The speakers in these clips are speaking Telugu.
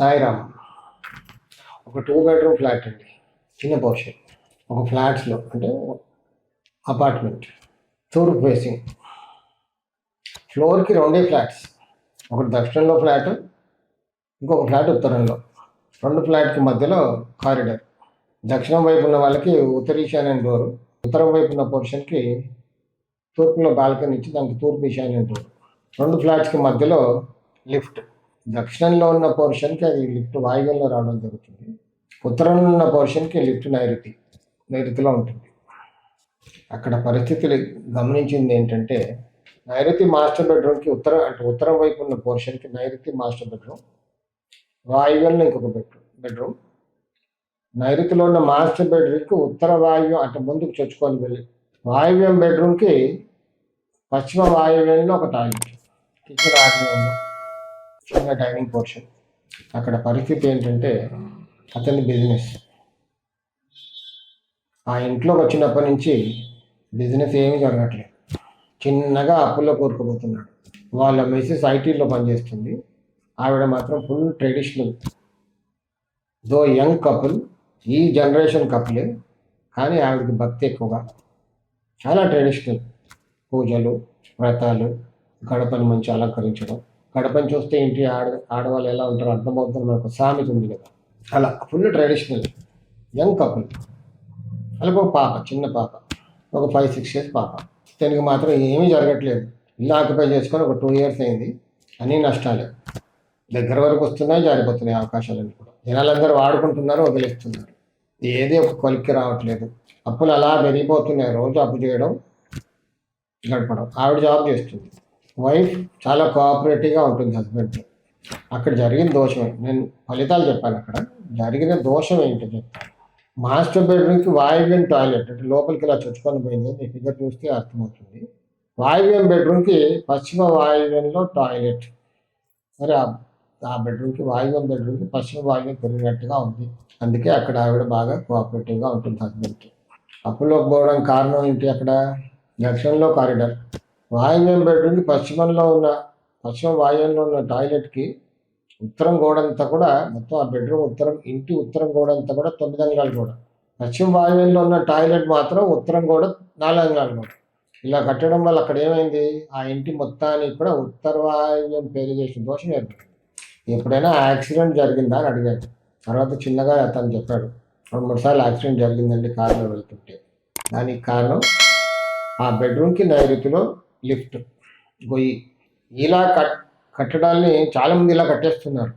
సాయిరామ్. ఒక టూ బెడ్రూమ్ ఫ్లాట్ అండి. చిన్న పోర్షన్ ఒక ఫ్లాట్స్లో అంటే అపార్ట్మెంట్ తూర్పు ఫేసింగ్ ఫ్లోర్కి రెండే ఫ్లాట్స్ ఒకటి దక్షిణంలో ఫ్లాట్ ఇంకొక ఫ్లాట్ ఉత్తరంలో. రెండు ఫ్లాట్కి మధ్యలో కారిడార్ దక్షిణం వైపు ఉన్న వాళ్ళకి ఉత్తర ఈశాన్యం డోరు. ఉత్తరం వైపు ఉన్న పోర్షన్కి తూర్పులో బాల్కనీ ఇచ్చి దానికి తూర్పు ఈశాన్యం డోరు. రెండు ఫ్లాట్స్కి మధ్యలో లిఫ్ట్. దక్షిణంలో ఉన్న పోర్షన్కి అది లిఫ్ట్ వాయువ్యంలో రావడం జరుగుతుంది. ఉత్తరంలో ఉన్న పోర్షన్కి లిఫ్ట్ నైరుతి నైరుతిలో ఉంటుంది. అక్కడ పరిస్థితులు గమనించింది ఏంటంటే నైరుతి మాస్టర్ బెడ్రూమ్కి ఉత్తరం అంటే ఉత్తరం వైపు ఉన్న పోర్షన్కి నైరుతి మాస్టర్ బెడ్రూమ్ వాయువ్యంలో ఇంకొక బెడ్రూమ్ బెడ్రూమ్. నైరుతిలో ఉన్న మాస్టర్ బెడ్రూమ్కి ఉత్తర వాయువ్యం అటు ముందుకు చొచ్చుకొని వెళ్ళి వాయువ్యం బెడ్రూమ్కి పశ్చిమ వాయువ్యంలో ఒక టాయిలెట్ కిచెన్ ఆగ్నేయంలో ముఖ్యంగా డైనింగ్ పోర్షన్ అక్కడ పరిస్థితి ఏంటంటే అతని బిజినెస్ ఆ ఇంట్లోకి వచ్చినప్పటి నుంచి బిజినెస్ ఏమీ జరగట్లేదు. చిన్నగా అప్పుల్లో కోరుకుపోతున్నాడు వాళ్ళ మిస్సెస్ ఐటీలో పనిచేస్తుంది. ఆవిడ మాత్రం full traditional though young couple ఈ జనరేషన్ కపులే కానీ ఆవిడకి భక్తి ఎక్కువగా. చాలా ట్రెడిషనల్ పూజలు వ్రతాలు గడపని మంచి అలంకరించడం. గడపని చూస్తే ఇంటి ఆడ ఆడవాళ్ళు ఎలా ఉంటారో అర్థమవుతుంది మనకు. సామెత ఉంది కదా. అలా ఫుల్ ట్రెడిషనల్. Young couple. అలాగే ఒక పాప చిన్న పాప. ఒక ఫైవ్ సిక్స్ ఇయర్స్ పాప. తనకి మాత్రం ఏమీ జరగట్లేదు. ఇల్లు ఆక్యుపై చేసుకొని ఒక టూ ఇయర్స్ అయింది. అన్నీ నష్టాలే. దగ్గర వరకు వస్తున్నాయి జారిపోతున్నాయి అవకాశాలన్నీ కూడా. జనాలందరూ వాడుకుంటున్నారు వదిలేస్తున్నారు. ఏది ఒక కొలిక్కి రావట్లేదు. అప్పులు అలా పెరిగిపోతున్నాయి. రోజు అప్పు చేయడం గడపడం. ఆవిడ జాబ్ చేస్తుంది. వైఫ్ చాలా కోఆపరేటివ్గా ఉంటుంది హస్బెండ్ అక్కడ జరిగిన దోషమే నేను ఫలితాలు చెప్పాను అక్కడ. జరిగిన దోషం ఏంటో చెప్తాను. మాస్టర్ బెడ్రూమ్కి వాయువ్యం టాయిలెట్ అంటే లోపలికి ఇలా చొచ్చుకొని పోయింది. మీ ఫిగర్ చూస్తే అర్థమవుతుంది. వాయువ్యం బెడ్రూమ్కి పశ్చిమ వాయువ్యంలో టాయిలెట్ సరే ఆ- ఆ బెడ్రూమ్కి వాయువ్యం బెడ్రూమ్కి పశ్చిమ వాయువ్యం పెరిగినట్టుగా ఉంది. అందుకే అక్కడ ఆవిడ బాగా కోఆపరేటివ్గా ఉంటుంది హస్బెండ్కి అప్పులోకి పోవడం కారణం ఏంటి అక్కడ? దక్షిణంలో కారిడార్ వాయువ్యం బెడ్రూమ్కి పశ్చిమంలో ఉన్న పశ్చిమ వాయువ్యంలో ఉన్న టాయిలెట్కి ఉత్తరం గోడ అంతా కూడా మొత్తం ఆ బెడ్రూమ్ ఉత్తరం ఇంటి ఉత్తరం గోడ అంతా కూడా తొమ్మిది అంగాలు గోడ. పశ్చిమ వాయువ్యంలో ఉన్న టాయిలెట్ మాత్రం ఉత్తరం గోడ నాలుగు అంగాలు గోడ. ఇలా కట్టడం వల్ల అక్కడ ఏమైంది? ఆ ఇంటి మొత్తానికి కూడా ఉత్తర వాయువ్యం చేసిన దోషం ఏర్పడింది. ఎప్పుడైనా యాక్సిడెంట్ జరిగిందా అని అడిగాడు తర్వాత చిన్నగా అతను చెప్పాడు. రెండు మూడు సార్లు యాక్సిడెంట్ జరిగిందండి కారులో వెళ్తుంటే. దానికి కారణం ఆ బెడ్రూమ్కి నైరుతిలో లిఫ్ట్. గొయ్యి ఇలా కట్ కట్టడాల్ని చాలామంది ఇలా కట్టేస్తున్నారు.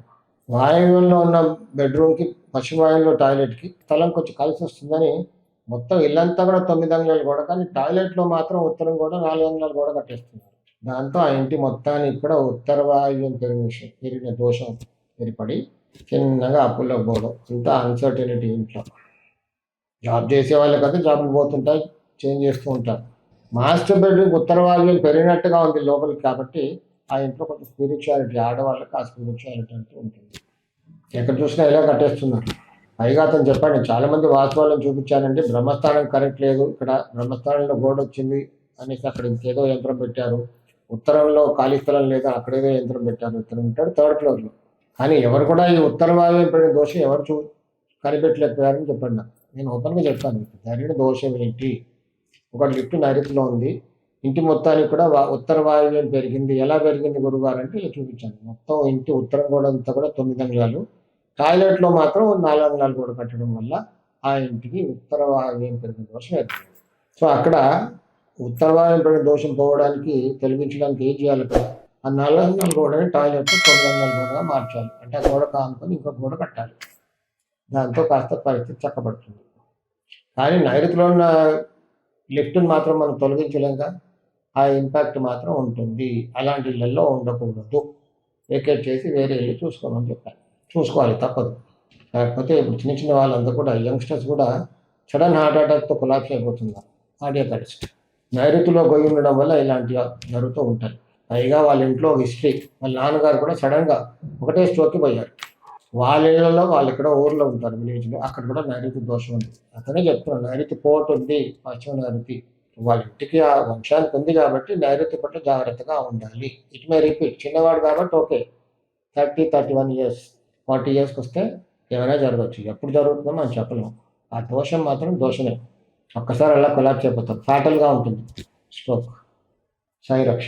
వాయువ్యంలో ఉన్న బెడ్రూమ్కి పశ్చిమ వాయువ్యంలో టాయిలెట్కి స్థలం కొంచెం కలిసి వస్తుందని మొత్తం ఇల్లంతా కూడా తొమ్మిది అంగుళాలు కూడా కానీ టాయిలెట్లో మాత్రం ఉత్తరం కూడా నాలుగు అంగుళాలు కూడా కట్టేస్తున్నారు. దాంతో ఆ ఇంటి మొత్తానికి కూడా ఉత్తర వాయువ్యం పెరిగిన పెరిగిన దోషం ఏర్పడి చిన్నగా అప్పుల్లో పోవడం. ఇంత అన్సర్టనిటీ ఇంట్లో. జాబ్ చేసే వాళ్ళకి అయితే జాబ్లు పోతుంటాయి చేంజ్ చేస్తూ ఉంటారు. మాస్టర్ బెడ్రూమ్ ఉత్తర వాళ్ళు పెరిగినట్టుగా ఉంది లోపలికి కాబట్టి ఆ ఇంట్లో కొంచెం స్పిరిచువాలిటీ ఆడవాళ్ళకి ఆ స్పిరిచువాలిటీ అంటూ ఉంటుంది. ఎక్కడ చూసినా ఇలా కట్టేస్తున్నారు. పైగా అతను చెప్పాడు చాలా మంది వాస్తవాలను చూపించానండి బ్రహ్మస్థానం కరెక్ట్ లేదు ఇక్కడ బ్రహ్మస్థానంలో గోడ వచ్చింది అనేసి అక్కడ ఇంకేదో యంత్రం పెట్టారు. ఉత్తరంలో ఖాళీ స్థలం లేదా అక్కడేదో యంత్రం పెట్టారు. ఉత్తరం ఉంటాడు థర్డ్ ఫ్లోర్లో. కానీ ఎవరు కూడా ఈ ఉత్తర వాయువ్యం పడిన దోషం ఎవరు చూ కనిపెట్టలేకపోయారని చెప్పండి. నేను ఓపెన్గా చెప్తాను మీకు జరిగిన దోషం ఏంటి? ఒక లిఫ్ట్ నైరుతిలో ఉంది. ఇంటి మొత్తానికి కూడా వా- ఉత్తర వాయువ్యం పెరిగింది. ఎలా పెరిగింది గురుగారు అంటే ఇలా చూపించాను. మొత్తం ఇంటి ఉత్తరం కూడా అంతా కూడా తొమ్మిది అంగాలు టాయిలెట్లో మాత్రం నాలుగు అంగాలు కూడా కట్టడం వల్ల ఆ ఇంటికి ఉత్తర వాయువ్యం పెరిగిన దోషం ఏర్పడింది. సో అక్కడ ఉత్తర వాయువ్యం పెరిగిన దోషం పోవడానికి తొలగించడానికి ఏం చేయాలి అక్కడ? ఆ నాలుగు అంగాలు గోడని టాయిలెట్ తొమ్మిది అంగాలు గోడగా మార్చాలి. అంటే ఆ గోడ కానుకొని ఇంకో గోడ కట్టాలి. దాంతో కాస్త పరిస్థితి చక్కబడుతుంది. కానీ నైరుతిలో ఉన్న లిఫ్ట్ని మాత్రం మనం తొలగించలేక ఆ ఇంపాక్ట్ మాత్రం ఉంటుంది. అలాంటి ఇళ్ళల్లో ఉండకూడదు. వెకేట్ చేసి వేరే ఇల్లు చూసుకోమని చెప్పాను. చూసుకోవాలి తప్పదు. కాకపోతే ఇప్పుడు చిన్న చిన్న వాళ్ళందరూ కూడా యంగ్స్టర్స్ కూడా సడన్ హార్ట్ అటాక్తో కొలాప్స్ అయిపోతున్నారు. కార్డియాక్ అరెస్ట్ నైరుతిలో గొయ్యి ఉండడం వల్ల ఇలాంటి జరుగుతూ ఉంటాయి. పైగా వాళ్ళ ఇంట్లో హిస్టరీ వాళ్ళ నాన్నగారు కూడా సడన్గా ఒకటే స్ట్రోక్కి పోయారు. వాళ్ళ ఇళ్ళలో వాళ్ళు ఇక్కడ ఊర్లో ఉంటారు విలేజ్లో అక్కడ కూడా నైరుతి దోషం ఉంది. అతనే చెప్తున్నాడు నైరుతి పోటు ఉంది పశ్చిమ నైరుతి వాళ్ళ ఇంటికి ఆ వంశానికి ఉంది కాబట్టి నైరుతి పట్ల జాగ్రత్తగా ఉండాలి. It may repeat. చిన్నవాడు కాబట్టి okay. Thirty thirty one years forty ఇయర్స్కి వస్తే ఏమైనా జరగవచ్చు. ఎప్పుడు జరుగుతుందో మనం చెప్పలేము. ఆ దోషం మాత్రం దోషమే. ఒక్కసారి అలా కొలాప్స్ అయిపోతాం. ఫ్యాటల్గా ఉంటుంది. స్ట్రోక్ సాయి రక్ష